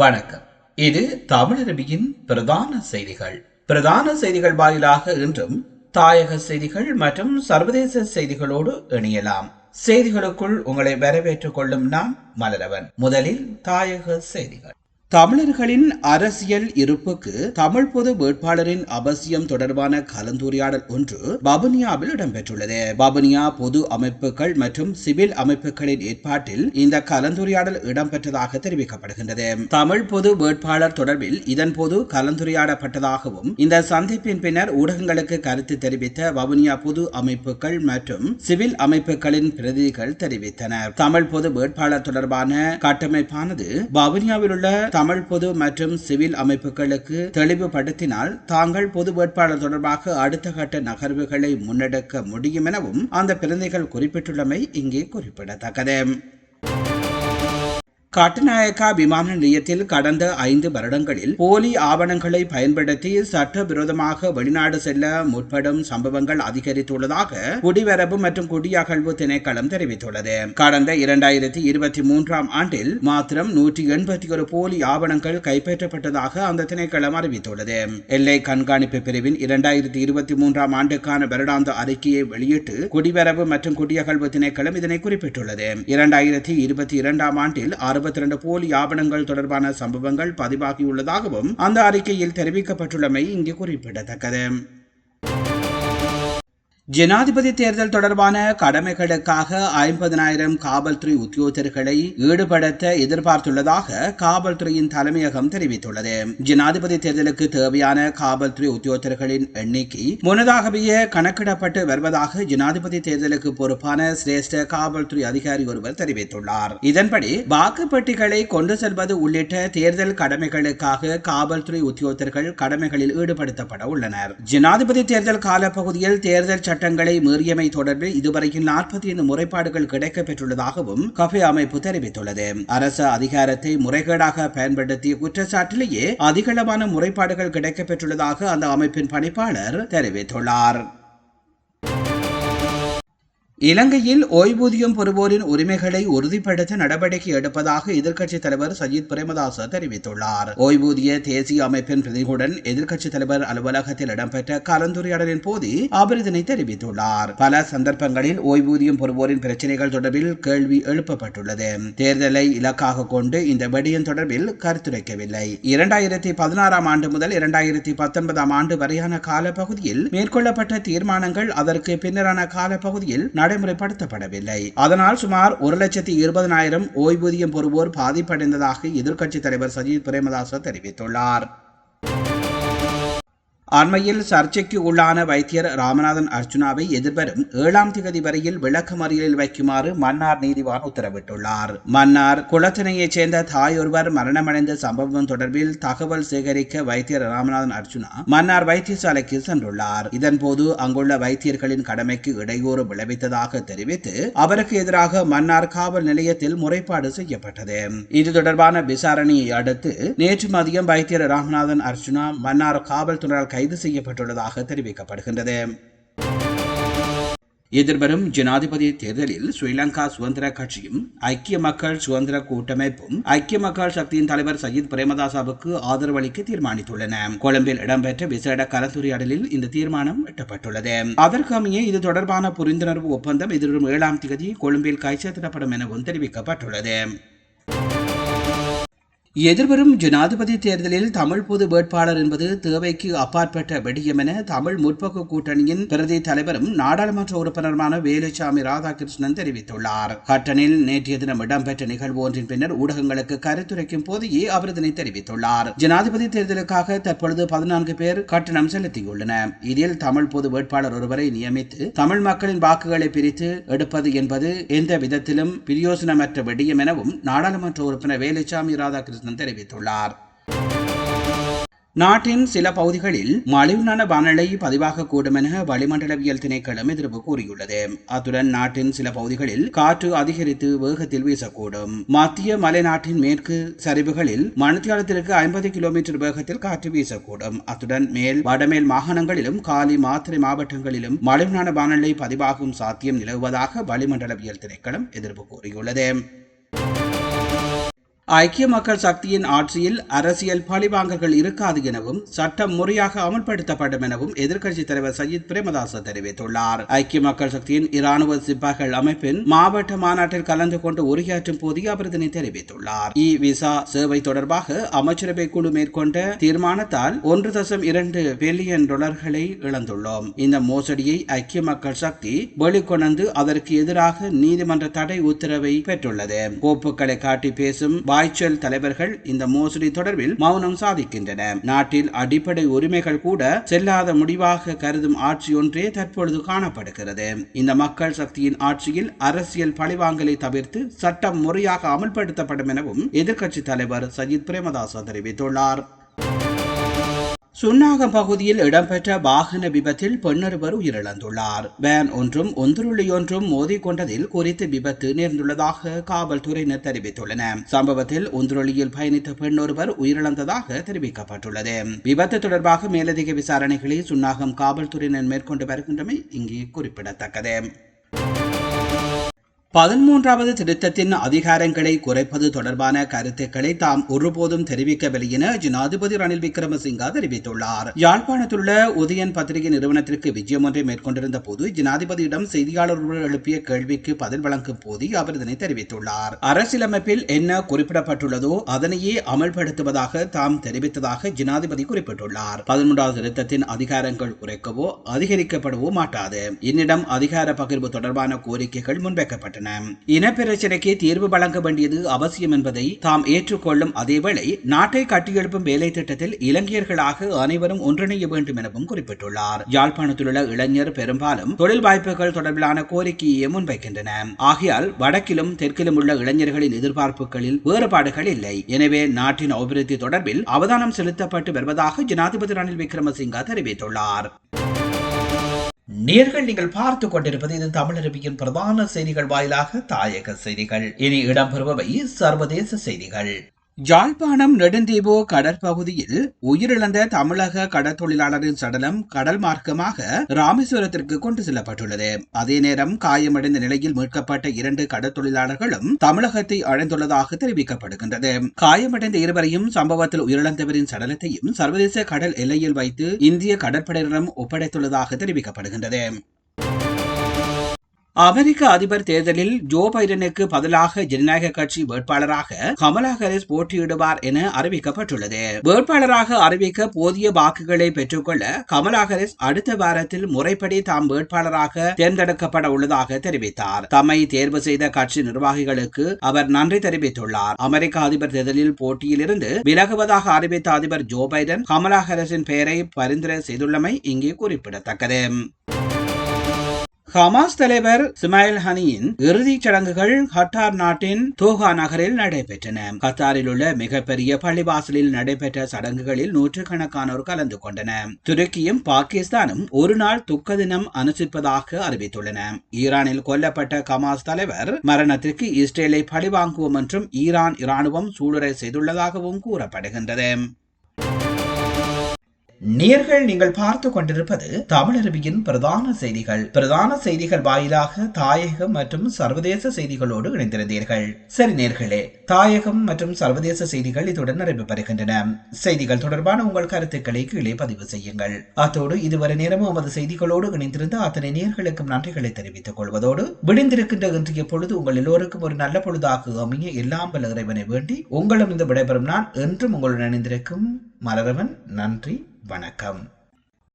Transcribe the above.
வணக்கம். இது தமிழரபியின் பிரதான செய்திகள். பிரதான செய்திகள் வாயிலாக இன்றும் தாயக செய்திகள் மற்றும் சர்வதேச செய்திகளோடு இணையலாம். செய்திகளுக்குள் உங்களை வரவேற்றுக் கொள்ளும் நான் மலரவன். முதலில் தாயக செய்திகள். தமிழர்களின் அரசியல் இருப்புக்கு தமிழ் பொது வேட்பாளரின் அவசியம் தொடர்பான கலந்துரையாடல் ஒன்று பபுனியாவில் இடம்பெற்றுள்ளது. பபுனியா பொது அமைப்புகள் மற்றும் சிவில் அமைப்புகளின் ஏற்பாட்டில் இந்த கலந்துரையாடல் இடம்பெற்றதாக தெரிவிக்கப்படுகின்றது. தமிழ் பொது வேட்பாளர் தொடர்பில் இதன் போது கலந்துரையாடப்பட்டதாகவும் இந்த சந்திப்பின் பின்னர் ஊடகங்களுக்கு கருத்து தெரிவித்த வவுனியா பொது அமைப்புகள் மற்றும் சிவில் அமைப்புகளின் பிரதிநிதிகள் தெரிவித்தனர். தமிழ் பொது வேட்பாளர் தொடர்பான கட்டமைப்பானது வவுனியாவில் உள்ள தமிழ் பொது மற்றும் சிவில் அமைப்புகளுக்கு தெளிவுபடுத்தினால் தாங்கள் பொது வேட்பாளர் தொடர்பாக அடுத்த கட்ட நகர்வுகளை முன்னெடுக்க முடியும் எனவும் அந்த பிரதிநிதிகள் குறிப்பிட்டுள்ளமை இங்கே குறிப்பிடத்தக்கது. கட்டுநாயக்கா விமான நிலையத்தில் கடந்த ஐந்து வருடங்களில் போலி ஆவணங்களை பயன்படுத்தி சட்டவிரோதமாக வெளிநாடு செல்ல முற்படும் சம்பவங்கள் அதிகரித்துள்ளதாக குடிவரவு மற்றும் குடியகழ்வு திணைக்களம் தெரிவித்துள்ளது. கடந்த இரண்டாயிரத்தி இருபத்தி மூன்றாம் ஆண்டில் மாத்திரம் நூற்றி எண்பத்தி ஒரு போலி ஆவணங்கள் கைப்பற்றப்பட்டதாக அந்த திணைக்களம் அறிவித்துள்ளது. எல்லை கண்காணிப்பு பிரிவின் இரண்டாயிரத்தி இருபத்தி மூன்றாம் ஆண்டுக்கான வருடாந்த அறிக்கையை வெளியிட்டு குடிவரவு மற்றும் குடியகழ்வு திணைக்களம் இதனை குறிப்பிட்டுள்ளது. இரண்டாயிரத்தி இருபத்தி இரண்டாம் ஆண்டில் அறுபத்தி இரண்டு போலி ஆவணங்கள் தொடர்பான சம்பவங்கள் பதிவாகியுள்ளதாகவும் அந்த அறிக்கையில் தெரிவிக்கப்பட்டுள்ளமை இங்கு குறிப்பிடத்தக்கது. ஜனாதிபதி தேர்தல் தொடர்பான கடமைகளுக்காக ஐம்பதனாயிரம் காவல்துறை உத்தியோகத்தர்களை ஈடுபடுத்த எதிர்பார்த்துள்ளதாக காவல்துறையின் தலைமையகம் தெரிவித்துள்ளது. ஜனாதிபதி தேர்தலுக்கு தேவையான காவல்துறை உத்தியோகத்தர்களின் எண்ணிக்கை முன்னதாகவே கணக்கிடப்பட்டு வருவதாக ஜனாதிபதி தேர்தலுக்கு பொறுப்பான சிரேஷ்ட காவல்துறை அதிகாரி ஒருவர் தெரிவித்துள்ளார். இதன்படி வாக்குப்பெட்டிகளை கொண்டு செல்வது உள்ளிட்ட தேர்தல் கடமைகளுக்காக காவல்துறை உத்தியோகத்தர்கள் கடமைகளில் ஈடுபடுத்தப்பட உள்ளனர். ஜனாதிபதி தேர்தல் காலப்பகுதியில் தேர்தல் சட்டங்களை மீறியமை தொடர்பில் இதுவரையில் நாற்பத்தி ஐந்து முறைப்பாடுகள் கிடைக்கப்பெற்றுள்ளதாகவும் கஃபே அமைப்பு தெரிவித்துள்ளது. அரசு அதிகாரத்தை முறைகேடாக பயன்படுத்திய குற்றச்சாட்டிலேயே அதிகளவான முறைப்பாடுகள் கிடைக்கப்பெற்றுள்ளதாக அந்த அமைப்பின் பணிப்பாளர் தெரிவித்துள்ளார். இலங்கையில் ஓய்வூதியம் பெறுவோரின் உரிமைகளை உறுதிப்படுத்த நடவடிக்கை எடுப்பதாக எதிர்க்கட்சித் தலைவர் சஜித் பிரேமதாச தெரிவித்துள்ளார். ஓய்வூதிய தேசிய அமைப்பின் பிரதிகளுடன் எதிர்க்கட்சித் தலைவர் அலுவலகத்தில் இடம்பெற்ற கலந்துரையாடலின் போது அவர் இதனை தெரிவித்துள்ளார். பல சந்தர்ப்பங்களில் ஓய்வூதியம் பெறுவோரின் பிரச்சினைகள் தொடர்பில் கேள்வி எழுப்பப்பட்டுள்ளது. தேர்தலை இலக்காக கொண்டு இந்த விடயம் தொடர்பில் கருத்துரைக்கவில்லை. இரண்டாயிரத்தி பதினாறாம் ஆண்டு முதல் இரண்டாயிரத்தி பத்தொன்பதாம் ஆண்டு வரையான காலப்பகுதியில் மேற்கொள்ளப்பட்ட தீர்மானங்கள் அதற்கு பின்னரான காலப்பகுதியில் நடைமுறைப்படுத்தப்படவில்லை. அதனால் சுமார் ஒரு லட்சத்தி இருபதனாயிரம் ஓய்வூதியம் பெறுவோர் பாதிப்படைந்ததாக எதிர்க்கட்சித் தலைவர் சஜித் பிரேமதாச தெரிவித்துள்ளார். அண்மையில் சர்ச்சைக்கு உள்ளான வைத்தியர் ராமநாதன் அர்ஜுனாவை எதிர்வரும் ஏழாம் திகதி வரையில் விளக்கமறியலில் வைக்குமாறு மன்னார் நீதிவான் உத்தரவிட்டுள்ளார். மன்னார் குளத்தினையைச் சேர்ந்த தாயொருவர் மரணமடைந்த சம்பவம் தொடர்பில் தகவல் சேகரிக்க வைத்தியர் ராமநாதன் அர்ஜுனா மன்னார் வைத்தியசாலைக்கு சென்றுள்ளார். இதன்போது அங்குள்ள வைத்தியர்களின் கடமைக்கு இடையூறு விளைவித்ததாக தெரிவித்து அவருக்கு எதிராக மன்னார் காவல் நிலையத்தில் முறைப்பாடு செய்யப்பட்டது. இது தொடர்பான விசாரணையை அடுத்து நேற்று மதியம் வைத்தியர் ராமநாதன் அர்ஜுனா மன்னார் காவல்துறையால் கைது செய்யப்பட்டுள்ளதாக தெரிவிக்கப்படுகின்றது. எதிர்வரும் ஜனாதிபதி தேர்தலில் ஸ்ரீலங்கா சுதந்திர கட்சியும் ஐக்கிய மக்கள் சுதந்திர கூட்டமைப்பும் ஐக்கிய மக்கள் சக்தியின் தலைவர் சஜித் பிரேமதாசாவுக்கு ஆதரவு அளிக்க தீர்மானித்துள்ளன. கொழும்பில் இடம்பெற்ற விசேட கலந்துரையாடலில் இந்த தீர்மானம் எட்டப்பட்டுள்ளது. அதற்கமையே இது தொடர்பான புரிந்துணர்வு ஒப்பந்தம் எதிர்வரும் ஏழாம் தேதி கொழும்பில் கைச்சேத்திடப்படும் எனவும் தெரிவிக்கப்பட்டுள்ளது. எதிர்வரும் ஜனாதிபதி தேர்தலில் தமிழ் பொது வேட்பாளர் என்பது தேவைக்கு அப்பாற்பட்ட விடயம் என தமிழ் முற்போக்கு கூட்டணியின் பிரதி தலைவரும் நாடாளுமன்ற உறுப்பினருமான வேலுச்சாமி ராதாகிருஷ்ணன் தெரிவித்துள்ளார். ஹட்டனில் நேற்றைய தினம் இடம்பெற்ற நிகழ்வு ஒன்றின் பின்னர் ஊடகங்களுக்கு கருத்துரைக்கும் போதே அவர் இதனை தெரிவித்துள்ளார். ஜனாதிபதி தேர்தலுக்காக தற்பொழுது பதினான்கு பேர் கட்டணம் செலுத்தியுள்ளனர். இதில் தமிழ் பொது வேட்பாளர் ஒருவரை நியமித்து தமிழ் மக்களின் வாக்குகளை பிரித்து எடுப்பது என்பது எந்த விதத்திலும் பிரயோசனமற்ற விடயம் எனவும் நாடாளுமன்ற உறுப்பினர் வேலுச்சாமி ராதாகிருஷ்ணன் கமல்ஹாசன் தெரிவித்துள்ளார். நாட்டின் சில பகுதிகளில் மலிவான வானிலை பதிவாகக்கூடும் என வளிமண்டலவியல் திணைக்களம் எதிர்ப்பு கூறியுள்ளது. அத்துடன் நாட்டின் சில பகுதிகளில் காற்று அதிகரித்து வேகத்தில் வீசக்கூடும். மத்திய மலைநாட்டின் மேற்கு சரிவுகளில் மணித்தியாலத்திற்கு ஐம்பது கிலோமீட்டர் வேகத்தில் காற்று வீசக்கூடும். அத்துடன் மேல் வடமேல் மாகாணங்களிலும் காலி மாத்திரை மாவட்டங்களிலும் மலிவான வானிலை பதிவாகும் சாத்தியம் நிலவுவதாக வளிமண்டலவியல் திணைக்களம் எதிர்ப்பு கூறியுள்ளது. ஐக்கிய மக்கள் சக்தியின் ஆட்சியில் அரசியல் பழிவாங்கல்கள் இருக்காது எனவும் சட்டம் முறையாக அமல்படுத்தப்படும் எனவும் எதிர்க்கட்சித் தலைவர் சஜித் பிரேமதாச தெரிவித்துள்ளார். ஐக்கிய மக்கள் சக்தியின் இராணுவ சிப்பாய்கள் அமைப்பின் மாவட்ட மாநாட்டில் கலந்து கொண்டு உரையாற்றும் போது அவர் இதனை தெரிவித்துள்ளார். இ விசா சேவை தொடர்பாக அமைச்சரவை குழு மேற்கொண்ட தீர்மானத்தால் ஒன்று தசம் இரண்டு பில்லியன் டாலர்களை இழந்துள்ளோம். இந்த மோசடியை ஐக்கிய மக்கள் சக்தி வெளிக்கொணர்ந்து அதற்கு எதிராக நீதிமன்ற தடை உத்தரவை பெற்றுள்ளது. கோப்புகளை காட்டி பேசும் காய்ச்சல் தலைவர்கள் இந்த மோசடி தொடர்பில் மௌனம் சாதிக்கின்றன. நாட்டில் அடிப்படை உரிமைகள் கூட செல்லாத முடிவாக கருதும் ஆட்சி ஒன்றே தற்பொழுது காணப்படுகிறது. இந்த மக்கள் சக்தியின் ஆட்சியில் அரசியல் பழிவாங்கலை தவிர்த்து சட்டம் முறையாக அமல்படுத்தப்படும் எனவும் எதிர்க்கட்சி தலைவர் சஜித் பிரேமதாச தெரிவித்துள்ளார். சுன்னாகம் பகுதியில் இடம்பெற்ற வாகன விபத்தில் பெண்ணொருவர் உயிரிழந்துள்ளார். வேன் ஒன்றும் ஒன்றுள்ளி ஒன்றும் மோதிக்கொண்டதில் குறித்து விபத்து நேர்ந்துள்ளதாக காவல்துறையினர் தெரிவித்துள்ளனர் சம்பவத்தில் ஒன்றுள்ளியில் பயணித்த பெண்ணொருவர் உயிரிழந்ததாக தெரிவிக்கப்பட்டுள்ளது. விபத்து தொடர்பாக மேலதிக விசாரணைகளை சுன்னாகம் காவல்துறையினர் மேற்கொண்டு வருகின்றமை இங்கே குறிப்பிடத்தக்கது. பதிமூன்றாவது திருத்தத்தின் அதிகாரங்களை குறைப்பது தொடர்பான கருத்துக்களை தாம் ஒருபோதும் தெரிவிக்கவில்லை என ஜனாதிபதி ரணில் விக்ரமசிங்கா தெரிவித்துள்ளார். யாழ்ப்பாணத்திலுள்ள உதயன் பத்திரிகை நிறுவனத்திற்கு விஜயம் ஒன்றை மேற்கொண்டிருந்த போது ஜனாதிபதியிடம் செய்தியாளர்கள் எழுப்பிய கேள்விக்கு பதில் வழங்கும் போது அவர் இதனை தெரிவித்துள்ளார். அரசியலமைப்பில் என்ன குறிப்பிடப்பட்டுள்ளதோ அதனையே அமல்படுத்துவதாக தாம் தெரிவித்ததாக ஜனாதிபதி குறிப்பிட்டுள்ளார். பதிமூன்றாவது திருத்தத்தின் அதிகாரங்கள் குறைக்கவோ அதிகரிக்கப்படவோ மாட்டாது. என்னிடம் அதிகார பகிர்வு தொடர்பான கோரிக்கைகள் முன்வைக்கப்பட்டன. வருகின்றன இனப்பிரச்சனைக்கு தீர்வு வழங்க வேண்டியது அவசியம் என்பதை தாம் ஏற்றுக்கொள்ளும் அதேவேளை நாட்டை கட்டியெழுப்பும் வேலை திட்டத்தில் இளைஞர்களாக அனைவரும் ஒன்றிணைய வேண்டும் எனவும் குறிப்பிட்டுள்ளார். யாழ்ப்பாணத்திலுள்ள இளைஞர் பெரும்பாலும் தொழில் வாய்ப்புகள் தொடர்பிலான கோரிக்கையை முன்வைக்கின்றன. ஆகையால் வடக்கிலும் தெற்கிலும் உள்ள இளைஞர்களின் எதிர்பார்ப்புகளில் வேறுபாடுகள் இல்லை. எனவே நாட்டின் அபிவிருத்தி தொடர்பில் அவதானம் செலுத்தப்பட்டு வருவதாக ஜனாதிபதி ரணில் விக்ரமசிங்கா தெரிவித்துள்ளார். நேர்கள் நீங்கள் பார்த்து கொண்டிருப்பது இது தமிழரபியின் பிரதான செய்திகள் வாயிலாக தாயக செய்திகள். இனி இடம்பெறுபவை சர்வதேச செய்திகள். யாழ்ப்பாணம் நெடுந்தீவு கடற்பகுதியில் உயிரிழந்த தமிழக கடற்தொழிலாளரின் சடலம் கடல் மார்க்கமாக ராமேஸ்வரத்திற்கு கொண்டு செல்லப்பட்டுள்ளது. அதே நேரம் காயமடைந்த நிலையில் மீட்கப்பட்ட இரண்டு கடற்தொழிலாளர்களும் தமிழகத்தை அடைந்துள்ளதாக தெரிவிக்கப்படுகின்றது. காயமடைந்த இருவரையும் சம்பவத்தில் உயிரிழந்தவரின் சடலத்தையும் சர்வதேச கடல் எல்லையில் வைத்து இந்திய கடற்படையினரும் ஒப்படைத்துள்ளதாக தெரிவிக்கப்படுகின்றது. அமெரிக்க அதிபர் தேர்தலில் ஜோ பைடனுக்கு பதிலாக ஜனநாயக கட்சி வேட்பாளராக கமலா ஹாரிஸ் போட்டியிடுவார் என அறிவிக்கப்பட்டுள்ளது. வேட்பாளராக அறிவிக்க போதிய வாக்குகளை பெற்றுக்கொள்ள கமலா ஹாரிஸ் அடுத்த வாரத்தில் முறைப்படி தாம் வேட்பாளராக தேர்ந்தெடுக்கப்பட உள்ளதாக தெரிவித்தார். தம்மை தேர்வு செய்த கட்சி நிர்வாகிகளுக்கு அவர் நன்றி தெரிவித்துள்ளார். அமெரிக்க அதிபர் தேர்தலில் போட்டியில் இருந்து விலகுவதாக அறிவித்த அதிபர் ஜோ பைடன் கமலா ஹாரிஸின் பெயரை பரிந்துரை செய்துள்ளமை இங்கே குறிப்பிடத்தக்கது. ஹமாஸ் தலைவர் சுமைல் ஹனியின் இறுதிச் சடங்குகள் கட்டார் நாட்டின் தோஹா நகரில் நடைபெற்றன. கத்தாரில் உள்ள மிகப்பெரிய பள்ளிவாசலில் நடைபெற்ற சடங்குகளில் நூற்றுக்கணக்கானோர் கலந்து கொண்டனர். துருக்கியும் பாகிஸ்தானும் ஒரு நாள் துக்க தினம் அனுசரிப்பதாக அறிவித்துள்ளன. ஈரானில் கொல்லப்பட்ட கமாஸ் தலைவர் மரணத்திற்கு இஸ்ரேலை பழிவாங்குவோம் என்றும் ஈரான் இராணுவம் சூளுரை செய்துள்ளதாகவும் கூறப்படுகின்றது. நேர்கள் நீங்கள் பார்த்து கொண்டிருப்பது தமிழருவியின் பிரதான செய்திகள். பிரதான செய்திகள் வாயிலாக தாயகம் மற்றும் சர்வதேச செய்திகளோடு இணைந்திருந்தீர்கள். சரி நேர்களே தாயகம் மற்றும் சர்வதேச செய்திகள் இத்துடன் நிறைவு பெறுகின்றன. செய்திகள் தொடர்பான உங்கள் கருத்துக்களை கீழே பதிவு செய்யுங்கள். அத்தோடு இதுவரை நேரமும் நமது செய்திகளோடு இணைந்திருந்த அத்தனை நேர்களுக்கும் நன்றிகளை தெரிவித்துக் கொள்வதோடு விடிந்திருக்கின்ற இன்றைய பொழுது உங்கள் எல்லோருக்கும் ஒரு நல்ல பொழுதாக அமைய எல்லாம் பல இறைவனை வேண்டி உங்களும் இந்த விடைபெறும் நான் என்றும் உங்களுடன் இணைந்திருக்கும் மலரவன். நன்றி. வணக்கம்.